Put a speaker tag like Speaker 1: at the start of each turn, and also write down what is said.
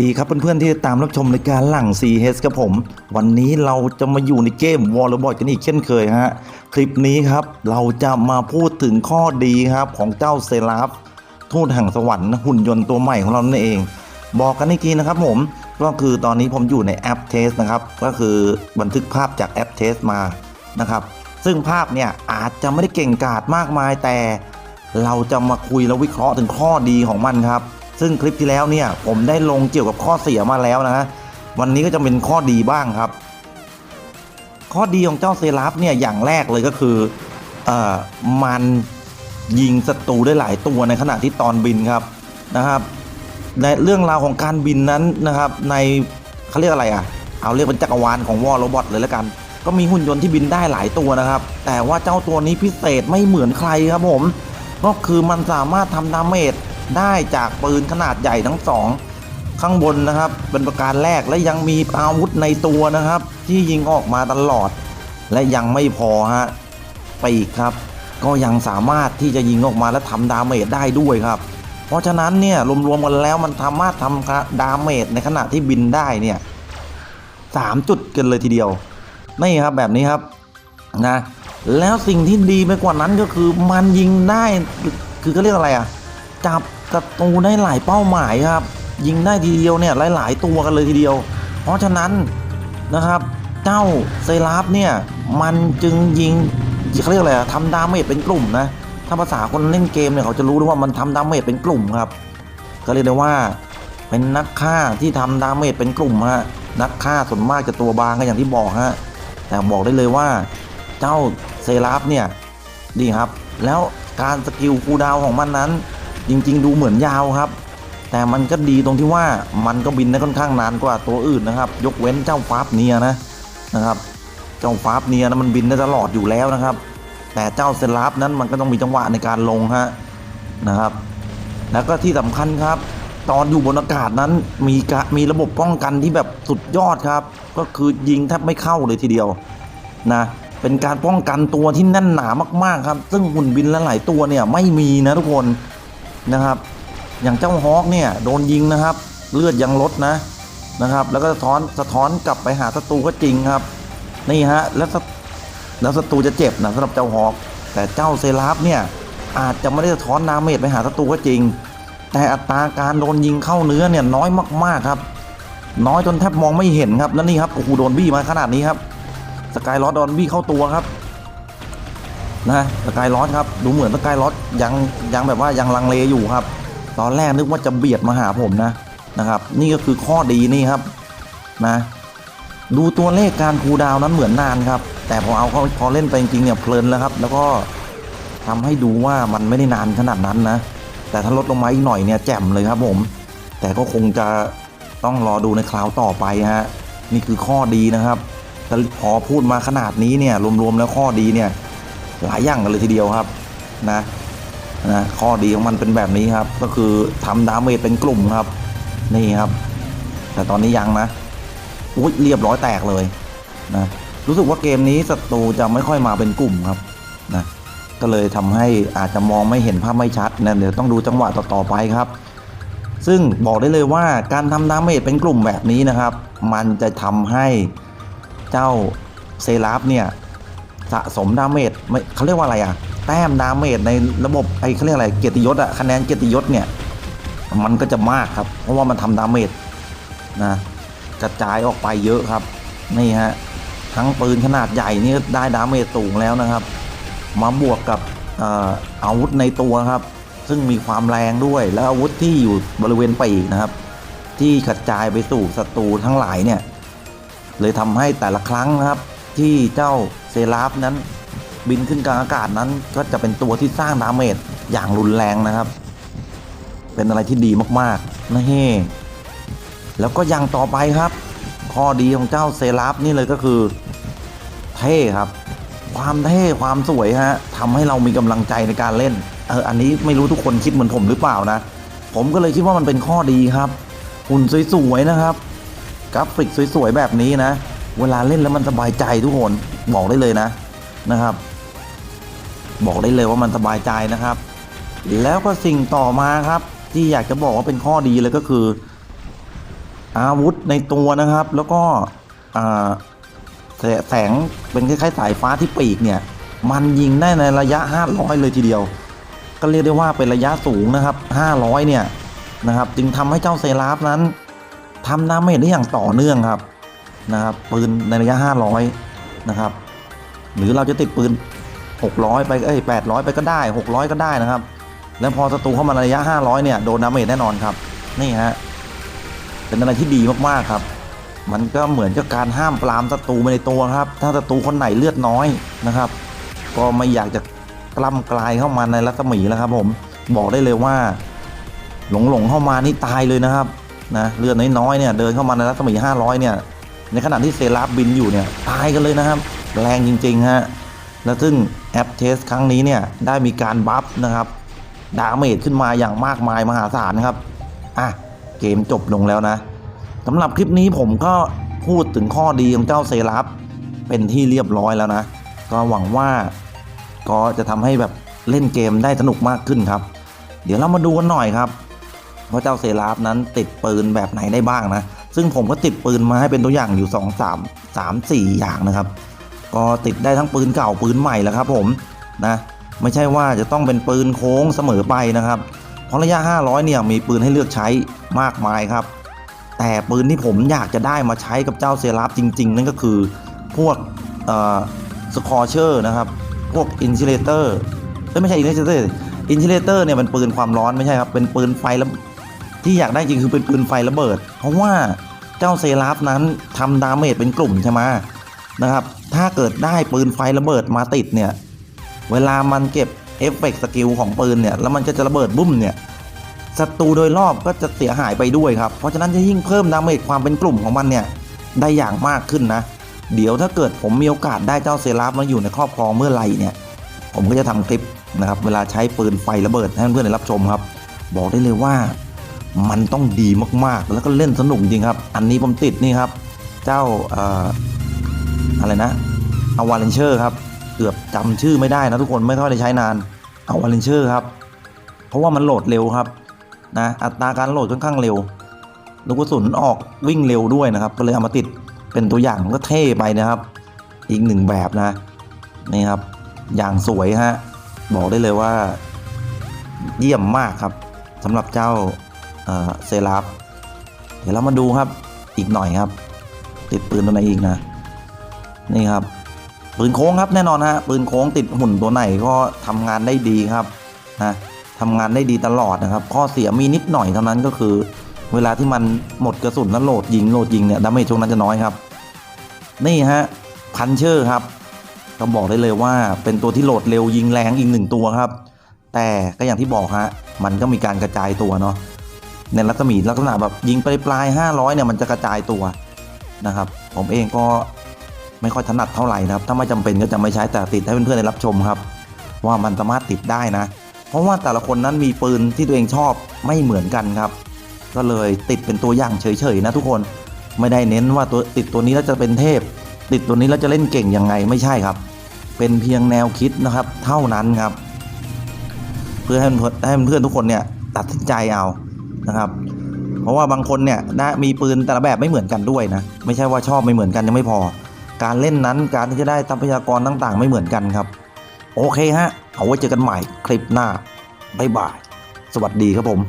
Speaker 1: ดีครับเพื่อนๆที่ตามรับชมในการหลัง CS ครับผม วันนี้เราจะมาอยู่ในเกมวอลเลย์บอลกันอีกเช่นเคยฮะ คลิปนี้ครับเราจะมาพูดถึงข้อดีครับของเจ้าเซราฟทูตแห่งสวรรค์หุ่นยนต์ตัวใหม่ของเรานั่นเอง บอกกันอีกทีนะครับผมก็คือตอนนี้ผมอยู่ในแอปเทสนะครับ ก็คือบันทึกภาพจากแอปเทสมานะครับซึ่งภาพเนี่ยอาจจะไม่ได้เก่งกาจมากมายแต่ เราจะมาคุยและวิเคราะห์ถึงข้อดีของมันครับ ซึ่งคลิปที่แล้วเนี่ยผมได้ลงเกี่ยวกับข้อเสียมาแล้วนะฮะวันนี้ก็จะเป็นข้อดีบ้างครับ ข้อดีของเจ้าเซราฟเนี่ยอย่างแรกเลยก็คือเอ่อมันยิงศัตรูได้หลายตัวในขณะที่ตอนบินครับนะครับในเรื่องราวของการบินนั้นนะครับในเขาเรียกอะไรอะเอาเรียกเป็นจักรวาลของวอลโรบอทเลยแล้วกัน ก็มีหุ่นยนต์ที่บินได้หลายตัวนะครับ แต่ว่าเจ้าตัวนี้พิเศษไม่เหมือนใครครับผม ก็คือมันสามารถทำดาเมจ ได้จากปืนขนาดใหญ่ทั้งสองข้างบนนะครับเป็นประการแรกและยังมีอาวุธในตัวนะครับ ที่ยิงออกมาตลอด และยังไม่พอฮะปีกครับ ก็ยังสามารถที่จะยิงออกมาและทำดาเมจได้ด้วยครับ เพราะฉะนั้นเนี่ยรวมๆกันแล้วมันสามารถทำดาเมจในขณะที่บินได้เนี่ยสามจุดกันเลยทีเดียวนี่ครับแบบนี้ครับนะแล้วสิ่งที่ดีไปกว่านั้นก็คือมันยิงได้คือเขาเรียกอะไรอะจับ ศัตรูได้หลายเป้าหมายครับ ยิงได้ทีเดียวเนี่ยหลาย ๆ ตัวกันเลยทีเดียว เพราะฉะนั้นนะครับเจ้าเซราฟเนี่ยมันจึงยิงเขาเรียกอะไรทำดาเมจเป็นกลุ่มนะถ้าภาษาคนเล่นเกมเนี่ยเขาจะรู้ด้วยว่ามันทำดาเมจเป็นกลุ่มครับ ก็เรียกได้ว่าเป็นนักฆ่าที่ทำดาเมจเป็นกลุ่มฮะนักฆ่าส่วนมากจะตัวบางก็อย่างที่บอกฮะแต่บอกได้เลยว่าเจ้าเซราฟเนี่ยดีครับ แล้วการสกิลคูดาวของมันนั้น จริง ๆ ดูเหมือนยาวครับ แต่มันก็ดีตรงที่ว่ามันก็บินได้ค่อนข้างนานกว่าตัวอื่นนะครับ ยกเว้นเจ้าฟาบเนียนะนะครับ เจ้าฟาบเนียนะมันบินได้ตลอดอยู่แล้วนะครับ แต่เจ้าเซราฟนั้นมันก็ต้องมีจังหวะในการลงฮะนะครับ แล้วก็ที่สำคัญครับ ตอนอยู่บนอากาศนั้นมีกะมีระบบป้องกันที่แบบสุดยอดครับ ก็คือยิงแทบไม่เข้าเลยทีเดียวนะเป็นการป้องกันตัวที่แน่นหนามากๆครับ ซึ่งหุ่นบินลหลายตัวเนี่ยไม่มีนะทุกคน นะครับ อย่างเจ้าฮอคเนี่ยโดนยิงนะครับ เลือดยังลดนะนะครับ แล้วก็สะท้อนสะท้อนกลับไปหาศัตรูก็จริงครับ นี่ฮะแล้วแล้วศัตรูจะเจ็บนะสำหรับเจ้าฮอคแต่เจ้าเซราฟเนี่ยอาจจะไม่ได้สะท้อนดาเมจไปหาศัตรูก็จริง แต่อัตราการโดนยิงเข้าเนื้อเนี่ยน้อยมากๆครับ น้อยจนแทบมองไม่เห็นครับแล้วนี่ครับโอ้โหโดนบี้มาขนาดนี้ครับสกายลอดโดนบี้เข้าตัวครับ นะสกายลอดครับดูเหมือนสกายลอดยังยังแบบว่ายังลังเลอยู่ครับ ตอนแรกนึกว่าจะเบียดมาหาผมนะนะครับ นี่ก็คือข้อดีนี่ครับนะดูตัวเลขการคูดาวนั้นเหมือนนานครับ แต่พอเอาเขาพอเล่นไปจริงเนี่ยเพลินแล้วครับ แล้วก็ทำให้ดูว่ามันไม่ได้นานขนาดนั้นนะ แต่ถ้าลดลงมาอีกหน่อยเนี่ยแจ่มเลยครับผม แต่ก็คงจะต้องรอดูในคราวต่อไปฮะนี่คือข้อดีนะครับแต่พอพูดมาขนาดนี้เนี่ยรวมๆแล้วข้อดีเนี่ย หลายอย่างกันเลยทีเดียวครับนะนะข้อดีของมันเป็นแบบนี้ครับ ก็คือทำดาเมจเป็นกลุ่มครับ นี่ครับ แต่ตอนนี้ยังนะอุ้ยเรียบร้อยแตกเลยนะรู้สึกว่าเกมนี้ศัตรูจะไม่ค่อยมาเป็นกลุ่มครับนะก็เลยทำให้อาจจะมองไม่เห็นภาพไม่ชัดนะเดี๋ยวต้องดูจังหวะต่อๆไปครับ ซึ่งบอกได้เลยว่าการทำดาเมจเป็นกลุ่มแบบนี้นะครับ มันจะทำให้เจ้าเซราฟเนี่ย สะสมดาเมจไม่เขาเรียกว่าอะไรอะแต้มดาเมจในระบบไอ้เขาเรียกอะไรเกียรติยศอะคะแนนเกียรติยศเนี่ยมันก็จะมากครับ เพราะว่ามันทำดาเมจนะกระจายออกไปเยอะครับนี่ฮะทั้งปืนขนาดใหญ่นี่ได้ดาเมจสูงแล้วนะครับ มาบวกกับอาวุธในตัวครับ ซึ่งมีความแรงด้วยแล้วอาวุธที่อยู่บริเวณปีกนะครับ ที่กระจายไปสู่ศัตรูทั้งหลายเนี่ยเลยทำให้แต่ละครั้งนะครับ ที่เจ้าเซราฟนั้นบินขึ้นกลางอากาศนั้น ก็จะเป็นตัวที่สร้างดาเมจอย่างรุนแรงนะครับ เป็นอะไรที่ดีมากๆนะเฮแล้วก็ย่างต่อไปครับ ข้อดีของเจ้าเซราฟนี่เลยก็คือ เท่ครับ ความเท่ความสวยฮะทำให้เรามีกำลังใจในการเล่นเอออันนี้ไม่รู้ทุกคนคิดเหมือนผมหรือเปล่านะ ผมก็เลยคิดว่ามันเป็นข้อดีครับหุ่นสวยๆนะครับกราฟิกสวยๆแบบนี้นะ เวลาเล่นแล้วมันสบายใจทุกคนบอกได้เลยนะนะครับ บอกได้เลยว่ามันสบายใจนะครับ แล้วก็สิ่งต่อมาครับ ที่อยากจะบอกว่าเป็นข้อดีเลยก็คือ อาวุธในตัวนะครับ แล้วก็แสงเป็นคล้ายๆสายฟ้าที่ปีกเนี่ย มันยิงได้ในระยะ 500 เลยทีเดียว ก็เรียกได้ว่าเป็นระยะสูงนะครับ 500 เนี่ยนะครับ จึงทำให้เจ้าเซราฟนั้นทำดาเมจได้อย่างต่อเนื่องครับ นะครับปืนในระยะ 500 นะครับ หรือเราจะติดปืน 600 ไปเอ้ย800 ไปก็ได้ 600 ก็ได้นะครับ แล้วพอศัตรูเข้ามาในระยะ 500 เนี่ยโดนดาเมจแน่นอนครับ นี่ฮะเป็นอะไรที่ดีมากๆครับ มันก็เหมือนกับการห้ามปรามศัตรูไปในตัวครับ ถ้าศัตรูคนไหนเลือดน้อยนะครับ ก็ไม่อยากจะกล้ำกลายเข้ามาในรัศมีแล้วครับผมบอกได้เลยว่า หลงหลงๆเข้ามานี่ตายเลยนะครับนะเลือดน้อยๆเนี่ยเดินเข้ามาในรัศมี 500 เนี่ย ในขณะที่เซราฟบินอยู่เนี่ยตายกันเลยนะครับ แรงจริง ๆ ฮะ และซึ่งแอปเทสครั้งนี้เนี่ยได้มีการบัฟนะครับ ดาเมจขึ้นมาอย่างมากมายมหาศาลนะครับ อะ เกมจบลงแล้วนะสำหรับคลิปนี้ผมก็พูดถึงข้อดีของเจ้าเซราฟเป็นที่เรียบร้อยแล้วนะ ก็หวังว่าก็จะทำให้แบบเล่นเกมได้สนุกมากขึ้นครับ เดี๋ยวเรามาดูกันหน่อยครับว่าเจ้าเซราฟนั้นติดปืนแบบไหนได้บ้างนะ ซึ่งผมก็ติดปืนมาให้เป็นตัวอย่างอยู่ 2 3 3 4 อย่างนะครับ ก็ติดได้ทั้งปืนเก่าปืนใหม่แล้วครับผมนะไม่ใช่ว่าจะต้องเป็นปืนโค้งเสมอไปนะครับ เพราะระยะ 500 เนี่ยมีปืนให้เลือกใช้มากมายครับ แต่ปืนที่ผมอยากจะได้มาใช้กับเจ้าเซราฟจริง ๆ นั่นก็คือพวกสคอร์เชอร์นะครับ พวกอินซิเลเตอร์ไม่ใช่อินซิเลเตอร์อินซิเลเตอร์เนี่ยเป็นปืนความร้อนไม่ใช่ครับ เป็นปืนไฟแล้ว ที่อยากได้จริงคือเป็นปืนไฟระเบิด เพราะว่าเจ้าเซราฟนั้นทำดาเมจเป็นกลุ่มใช่ไหมนะครับ ถ้าเกิดได้ปืนไฟระเบิดมาติดเนี่ย เวลามันเก็บเอฟเฟกต์สกิลของปืนเนี่ย แล้วมันก็จะระเบิดบุ้มเนี่ยศัตรูโดยรอบก็จะเสียหายไปด้วยครับ เพราะฉะนั้นจะยิ่งเพิ่มดาเมจความเป็นกลุ่มของมันเนี่ยได้อย่างมากขึ้นนะ เดี๋ยวถ้าเกิดผมมีโอกาสได้เจ้าเซราฟมาอยู่ในครอบครองเมื่อไหร่เนี่ย ผมก็จะทำคลิปนะครับ เวลาใช้ปืนไฟระเบิดให้เพื่อนๆได้รับชมครับ บอกได้เลยว่า มันต้องดีมากๆ แล้วก็เล่นสนุกจริงครับ อันนี้ผมติดนี่ครับ เจ้าอะไรนะอวาเลนเชอร์ครับ เกือบจำชื่อไม่ได้นะทุกคนไม่ค่อยได้ใช้นานอวาเลนเชอร์ครับ เพราะว่ามันโหลดเร็วครับนะอัตราการโหลดค่อนข้างเร็วลูกกระสุนออกวิ่งเร็วด้วยนะครับ ก็เลยเอามาติดเป็นตัวอย่างก็เท่ไปนะครับ อีกหนึ่งแบบนะนี่ครับ อย่างสวยฮะบอกได้เลยว่า เยี่ยมมากครับสำหรับเจ้า เซราฟเดี๋ยวเรามาดูครับอีกหน่อยครับ ติดปืนตัวไหนอีกนะ นี่ครับ ปืนโค้งครับแน่นอนฮะปืนโค้งติดหุ่นตัวไหนก็ทำงานได้ดีครับนะทำงานได้ดีตลอดนะครับ ข้อเสียมีนิดหน่อยเท่านั้นก็คือ เวลาที่มันหมดกระสุนแล้วโหลดยิงโหลดยิงเนี่ยดาเมจช่วงนั้นจะน้อยครับ นี่ฮะพันเชอร์ครับต้องบอกได้เลยว่าเป็นตัวที่โหลดเร็วยิงแรงอีกหนึ่งตัวครับ แต่ก็อย่างที่บอกฮะมันก็มีการกระจายตัวเนาะ ในรัศมีลักษณะแบบยิงไปปลายห้าร้อยเนี่ยมันจะกระจายตัวนะครับ ผมเองก็ไม่ค่อยถนัดเท่าไหร่นะครับ ถ้าไม่จำเป็นก็จะไม่ใช้แต่ติดให้เพื่อนๆได้รับชมครับ ว่ามันสามารถติดได้นะ เพราะว่าแต่ละคนนั้นมีปืนที่ตัวเองชอบไม่เหมือนกันครับ ก็เลยติดเป็นตัวอย่างเฉยๆนะทุกคนไม่ได้เน้นว่าตัวติดตัวนี้แล้วจะเป็นเทพ ติดตัวนี้แล้วจะเล่นเก่งยังไงไม่ใช่ครับ เป็นเพียงแนวคิดนะครับ เท่านั้นครับ เพื่อให้เพื่อนให้เพื่อนๆทุกคนเนี่ยตัดสินใจเอา นะครับ เพราะว่าบางคนเนี่ยนะมีปืนแต่ละแบบไม่เหมือนกันด้วยนะไม่ใช่ว่าชอบไม่เหมือนกันยังไม่พอ การเล่นนั้นการที่จะได้ทรัพยากรต่างๆ ไม่เหมือนกันครับ โอเคฮะเอาไว้เจอกันใหม่คลิปหน้าบ๊ายบาย สวัสดีครับผม